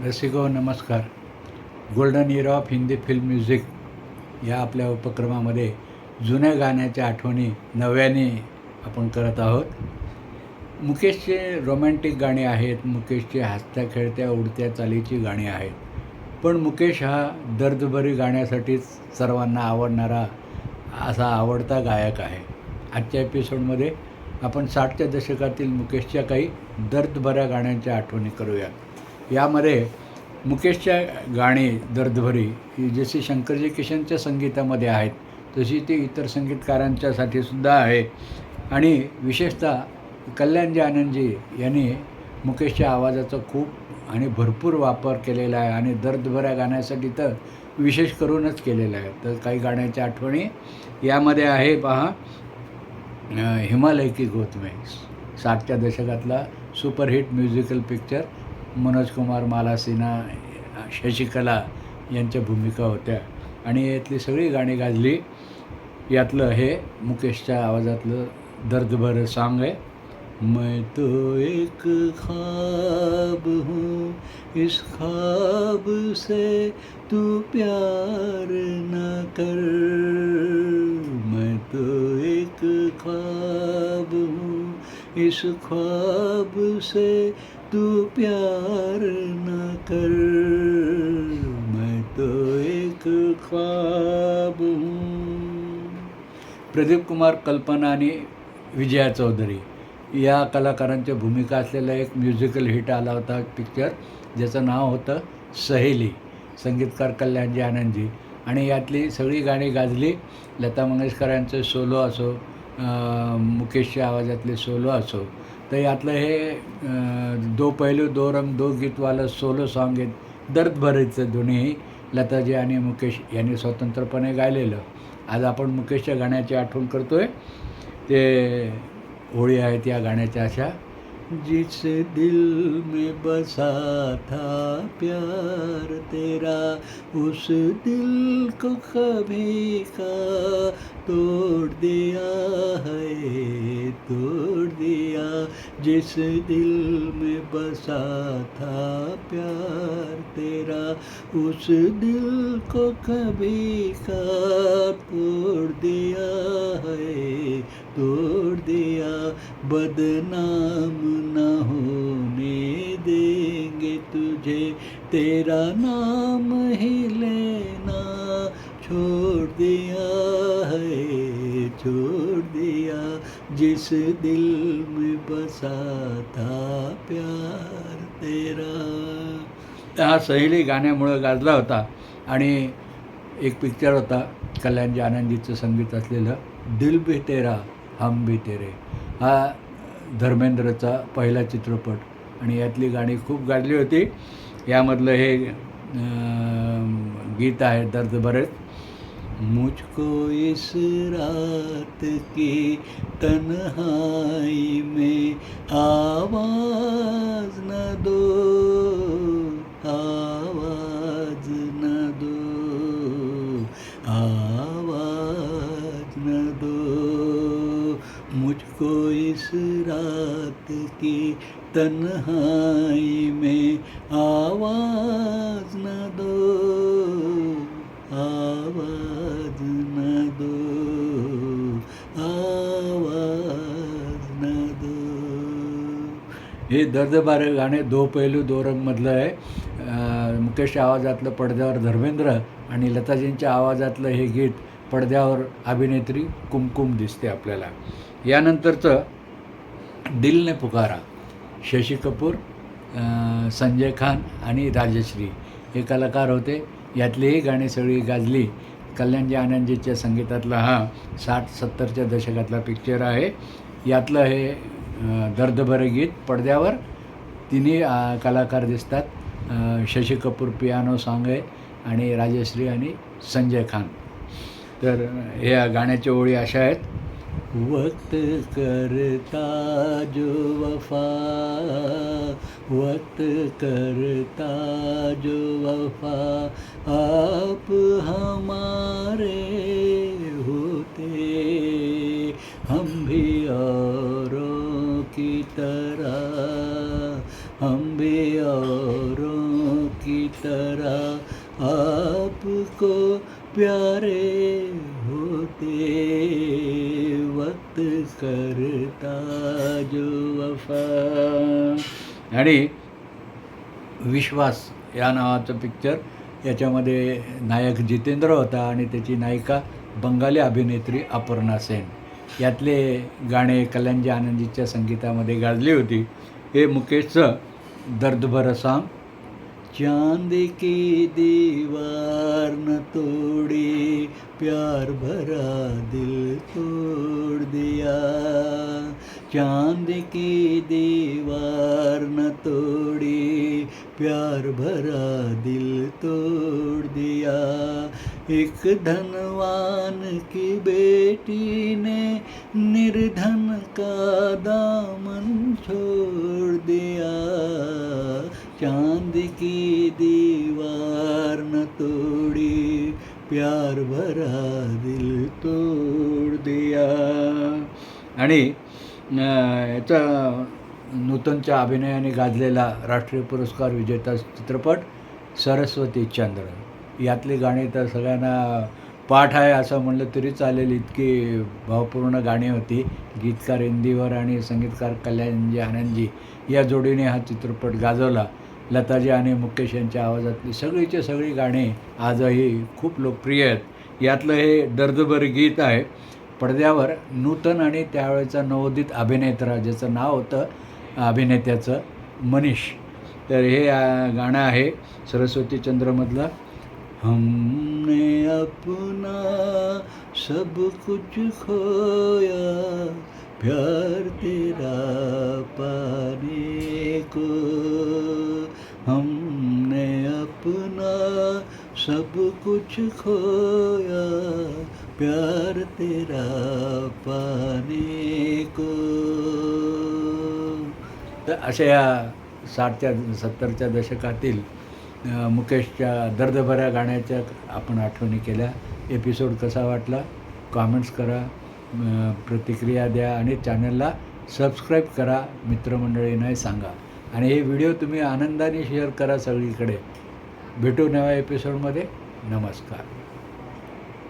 रसिको नमस्कार. Golden year of Hindi film music या आपल्या उपक्रमामध्ये जुन्या गाण्याच्या आठवणी नव्याने आपण करत आहोत. मुकेशचे रोमॅन्टिक गाणी आहेत मुकेशचे हसत्या खेळत्या उडत्या चालीची गाणी आहेत. पण मुकेश हा दर्दभरी गाण्यासाठीच सर्वांना आवडणारा असा आवडता गायक आहे. आजच्या एपिसोडमध्ये आपण साठच्या दशकातील मुकेशच्या काही दर्दभऱ्या गाण्यांच्या आठवणी करूयात. यामध्ये मुकेशच्या गाणी दर्दभरी ही जशी शंकरजी किशनच्या संगीतामध्ये आहेत तशी ती इतर संगीतकारांच्यासाठी सुद्धा आहे. आणि विशेषतः कल्याणजी आनंदजी यांनी मुकेशच्या आवाजाचा खूप आणि भरपूर वापर केलेला आहे आणि दर्दभऱ्या गाण्यासाठी तर विशेष करूनच केलेलं आहे. तर काही गाण्याच्या आठवणी यामध्ये आहे पहा हिमालय की गोतमे साठच्या दशकातला superhit musical picture Manoj Kumar Mala Sinha Shashikala यांच्या भूमिका होत्या. आणि यातली सगळी गाणी गाजली. यातलं हे मुकेशच्या आवाजातलं दर्दभर सांग आहे. मैं तो एक ख्वाब हूँ इस ख्वाब से तू प्यार न कर। मैं तो एक ख्वाब हूँ इस ख्वाब से तू प्यार न कर। मैं तो एक ख्वाब हूँ। प्रदीप कुमार कल्पना आणि विजया चौधरी या कलाकारांच्या भूमिका असलेला एक म्युझिकल हिट आला होता पिक्चर ज्याचं नाव होतं सहेली संगीतकार कल्याणजी आनंदजी. आणि यातली सगळी गाणी गाजली. लता मंगेशकर यांचं सोलो असो मुकेशच्या आवाजातले सोलो असो. तर यातलं हे दो पैलू दो रंग दो गीतवालं सोलो सॉन्ग आहेत. दर्द भरायचं दोन्ही लताजी आणि मुकेश यांनी स्वतंत्रपणे गायलेलं. आज आपण मुकेशच्या गाण्याची आठवण करतो आहे ते होळी आहेत या गाण्याच्या अशा. जिस दिल में बसा था प्यार तेरा, उस दिल को कभी का तोड़ दिया है, तोड़ दिया। जिस दिल में बसा था प्यार तेरा, उस दिल को कभी का तोड़ दिया है। तोड़ दिया बदनाम न होने देंगे तुझे। तेरा नाम ही लेना छोड़ दिया है छोड़ दिया। जिस दिल में बसा था प्यार तेरा। हा सहेली गाण्यामुळं गाजला होता आणि एक पिक्चर होता कल्याणजी आनंदजीचं संगीत असलेलं. दिल भी तेरा हम भी तेरे. हा धर्मेंद्रचा पहिला चित्रपट आणि यातली गाणी खूप गाजली होती. यामधलं हे गीत आहे दर्द बरेच मुझको इस रात की तन्हाई में आवाज न दो आवाज न दो. आ इस रात की तन्हाई में आवाज न दो आवाज न दो आवाज न दो। हे दर्दबारे गाणे दो पैलू दो रंगमधलं आहे. मुकेश आवाजातलं पडद्यावर धर्मेंद्र आणि लताजींच्या आवाजातलं हे गीत पडद्यावर अभिनेत्री कुमकुम दिसते आपल्याला. यानंतरचं दिल ने पुकारा. शशी कपूर संजय खान आणि राजश्री हे कलाकार होते. यातलीही गाणी सगळी गाजली. कल्याणजी आनंदजीच्या संगीतातला हा साठ सत्तरच्या दशकातला पिक्चर आहे. यातलं हे दर्दभरे गीत पडद्यावर तिन्ही कलाकार दिसतात. शशी कपूर पियानो सांगे आहे आणि राजश्री आणि संजय खान. तर ह्या गाण्याच्या ओळी अशा आहेत. वक्त करता जो वफा वक्त करता जो वफा आप हमारे होते। हम भी औरों की तरह हम भी औरों की तरह आपको प्यारे होते। वक्त करता जो वफा. आणि विश्वास या नावाचं पिक्चर याच्यामध्ये नायक जितेंद्र होता आणि त्याची नायिका बंगाली अभिनेत्री अपर्णा सेन. यातले गाणे कल्याणजी आनंदजीच्या संगीतामध्ये गाजली होती. हे मुकेशचं दर्दभर सांग चांद की दीवार न तोड़ी प्यार भरा दिल तोड़ दिया। चांद की दीवार न तोड़ी प्यार भरा दिल तोड़ दिया। एक धनवान की बेटी ने निर्धन का दामन छोड़ दिया। चांद की दीवार न तोड़ी प्यार भरा दिल तोड़ दिया. आणि याचा नूतनच्या अभिनयाने गाजलेला राष्ट्रीय पुरस्कार विजेता चित्रपट सरस्वती चंद्र यातली गाणी तर सगळ्यांना पाठ आहे असं म्हणलं तरी चालेल इतकी भावपूर्ण गाणी होती. गीतकार इंदिवर आणि संगीतकार कल्याणजी आनंदजी या जोडीने हा चित्रपट गाजवला. लताजी आणि मुकेश यांच्या आवाजातली सगळीचे सगळी गाणी आजही खूप लोकप्रिय आहेत. यातलं हे दर्दभर गीत आहे. पडद्यावर नूतन आणि त्यावेळेचा नवोदित अभिनेत्रा ज्याचं नाव होतं अभिनेत्याचं मनीष. तर हे गाणं आहे सरस्वती चंद्रमधलं. हमने अपना सब कुछ खोया प्यार तेरा पाने को। सब कुछ खोया प्यार तेरा पाने को। तर अशा या साठच्या सत्तरच्या दशकातील मुकेशच्या दर्दभऱ्या गाण्याच्या आपण आठवणी केल्या. एपिसोड कसा वाटला? कॉमेंट्स करा प्रतिक्रिया द्या आणि चॅनलला सबस्क्राईब करा. मित्रमंडळींनाही सांगा. आणि हे व्हिडिओ तुम्ही आनंदाने शेअर करा सगळीकडे. भेटू नव्या एपिसोडमध्ये नमस्कार.